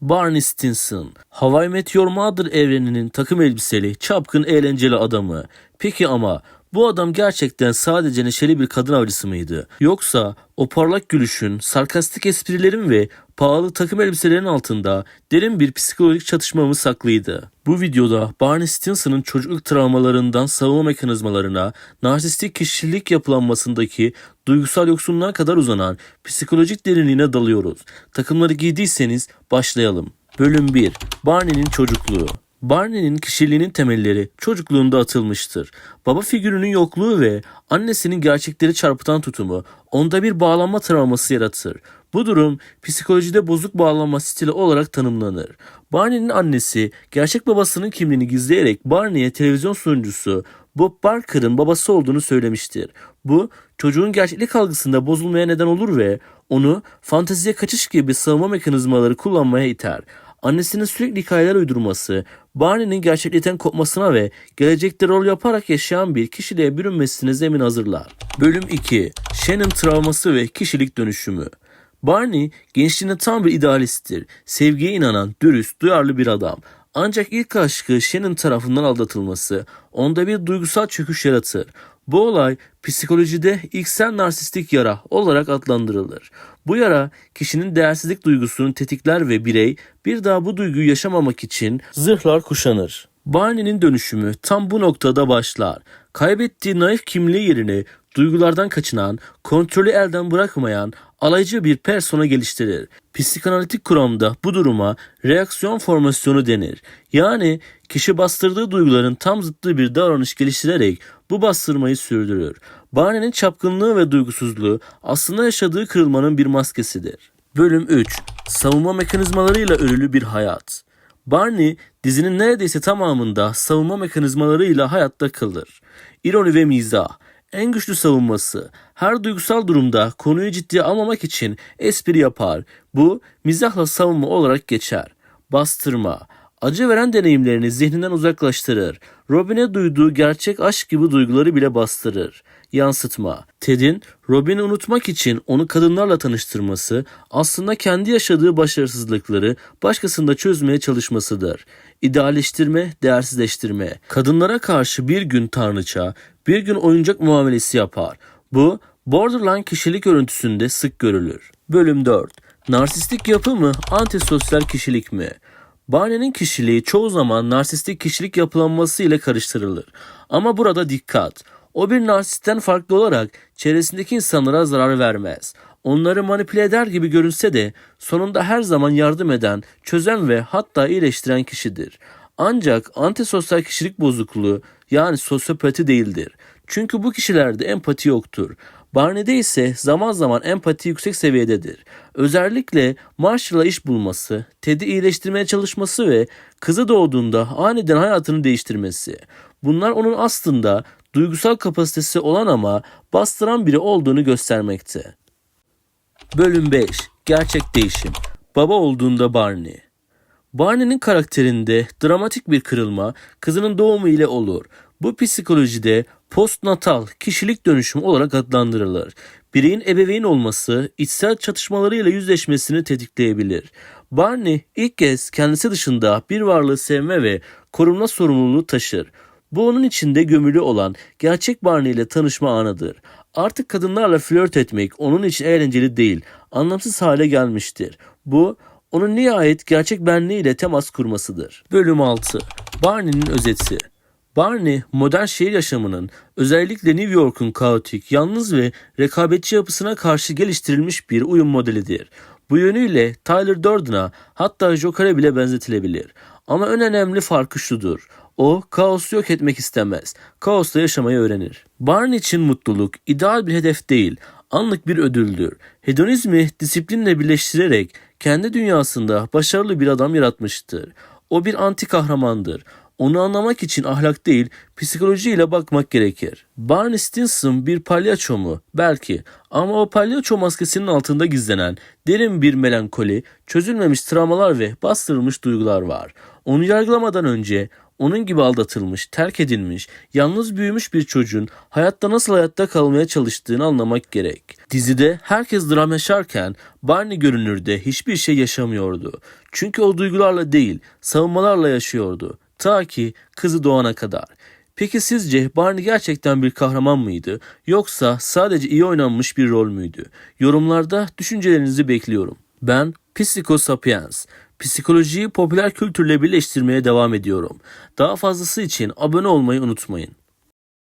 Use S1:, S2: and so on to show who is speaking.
S1: Barney Stinson, Hawaii Meteor Mother evreninin takım elbiseli, çapkın, eğlenceli adamı. Peki ama bu adam gerçekten sadece neşeli bir kadın avcısı mıydı? Yoksa o parlak gülüşün, sarkastik esprilerin ve pahalı takım elbiselerin altında derin bir psikolojik çatışma mı saklıydı? Bu videoda Barney Stinson'ın çocukluk travmalarından savunma mekanizmalarına, narsistik kişilik yapılanmasındaki duygusal yoksunluğa kadar uzanan psikolojik derinliğine dalıyoruz. Takımları giydiyseniz başlayalım. Bölüm 1 Barney'nin çocukluğu Barney'nin kişiliğinin temelleri çocukluğunda atılmıştır. Baba figürünün yokluğu ve annesinin gerçekleri çarpıtan tutumu onda bir bağlanma travması yaratır. Bu durum psikolojide bozuk bağlanma stili olarak tanımlanır. Barney'nin annesi gerçek babasının kimliğini gizleyerek Barney'e televizyon sunucusu Bob Barker'ın babası olduğunu söylemiştir. Bu çocuğun gerçeklik algısında bozulmaya neden olur ve onu fanteziye kaçış gibi savunma mekanizmaları kullanmaya iter. Annesinin sürekli hikayeler uydurması, Barney'nin gerçeklikten kopmasına ve gelecekte rol yaparak yaşayan bir kişiliğe bürünmesine zemin hazırlar. Bölüm 2 Shannon travması ve kişilik dönüşümü Barney gençliğinde tam bir idealisttir. Sevgiye inanan, dürüst, duyarlı bir adam. Ancak ilk aşkı Shannon tarafından aldatılması onda bir duygusal çöküş yaratır. Bu olay psikolojide ilksel narsistik yara olarak adlandırılır. Bu yara kişinin değersizlik duygusunu tetikler ve birey bir daha bu duyguyu yaşamamak için zırhlar kuşanır. Barney'nin dönüşümü tam bu noktada başlar. Kaybettiği naif kimliği yerine duygulardan kaçınan, kontrolü elden bırakmayan, alaycı bir persona geliştirir. Psikanalitik kuramda bu duruma reaksiyon formasyonu denir. Yani kişi bastırdığı duyguların tam zıttı bir davranış geliştirerek bu bastırmayı sürdürür. Barney'nin çapkınlığı ve duygusuzluğu aslında yaşadığı kırılmanın bir maskesidir. Bölüm 3 Savunma mekanizmalarıyla örülü bir hayat. Barney dizinin neredeyse tamamında savunma mekanizmalarıyla hayatta kalır. İroni ve mizah, en güçlü savunması. Her duygusal durumda konuyu ciddiye almamak için espri yapar. Bu mizahla savunma olarak geçer. Bastırma. Acı veren deneyimlerini zihninden uzaklaştırır. Robin'e duyduğu gerçek aşk gibi duyguları bile bastırır. Yansıtma. Ted'in Robin'i unutmak için onu kadınlarla tanıştırması aslında kendi yaşadığı başarısızlıkları başkasında çözmeye çalışmasıdır. İdealleştirme, değersizleştirme. Kadınlara karşı bir gün tanrıça, bir gün oyuncak muamelesi yapar. Bu borderline kişilik örüntüsünde sık görülür. Bölüm 4. Narsistik yapı mı, antisosyal kişilik mi? Barney'nin kişiliği çoğu zaman narsistik kişilik yapılanması ile karıştırılır. Ama burada dikkat. O bir narsistten farklı olarak çevresindeki insanlara zarar vermez. Onları manipüle eder gibi görünse de sonunda her zaman yardım eden, çözen ve hatta iyileştiren kişidir. Ancak antisosyal kişilik bozukluğu yani sosyopati değildir. Çünkü bu kişilerde empati yoktur. Barney'de ise zaman zaman empati yüksek seviyededir. Özellikle Marshall'la iş bulması, Ted'i iyileştirmeye çalışması ve kızı doğduğunda aniden hayatını değiştirmesi. Bunlar onun aslında duygusal kapasitesi olan ama bastıran biri olduğunu göstermekte. Bölüm 5 Gerçek değişim Baba olduğunda Barney Barney'nin karakterinde dramatik bir kırılma kızının doğumu ile olur. Bu psikolojide postnatal kişilik dönüşümü olarak adlandırılır. Bireyin ebeveyn olması içsel çatışmalarıyla yüzleşmesini tetikleyebilir. Barney ilk kez kendisi dışında bir varlığı sevme ve korunma sorumluluğu taşır. Bu onun içinde gömülü olan gerçek Barney ile tanışma anıdır. Artık kadınlarla flört etmek onun için eğlenceli değil, anlamsız hale gelmiştir. Bu onun nihayet gerçek benliğiyle temas kurmasıdır. Bölüm 6 Barney'nin özeti Barney, modern şehir yaşamının özellikle New York'un kaotik, yalnız ve rekabetçi yapısına karşı geliştirilmiş bir uyum modelidir. Bu yönüyle Tyler Durden'a hatta Joker'e bile benzetilebilir. Ama en önemli farkı şudur. O kaosu yok etmek istemez. Kaosla yaşamayı öğrenir. Barney için mutluluk ideal bir hedef değil, anlık bir ödüldür. Hedonizmi disiplinle birleştirerek kendi dünyasında başarılı bir adam yaratmıştır. O bir anti kahramandır. Onu anlamak için ahlak değil, psikolojiyle bakmak gerekir. Barney Stinson bir palyaço mu? Belki. Ama o palyaço maskesinin altında gizlenen derin bir melankoli, çözülmemiş travmalar ve bastırılmış duygular var. Onu yargılamadan önce onun gibi aldatılmış, terk edilmiş, yalnız büyümüş bir çocuğun hayatta nasıl hayatta kalmaya çalıştığını anlamak gerek. Dizide herkes dram yaşarken Barney görünürde hiçbir şey yaşamıyordu. Çünkü o duygularla değil, savunmalarla yaşıyordu. Ta ki kızı doğana kadar. Peki sizce Barney gerçekten bir kahraman mıydı yoksa sadece iyi oynanmış bir rol müydü? Yorumlarda düşüncelerinizi bekliyorum. Ben Psikosapiens. Psikolojiyi popüler kültürle birleştirmeye devam ediyorum. Daha fazlası için abone olmayı unutmayın.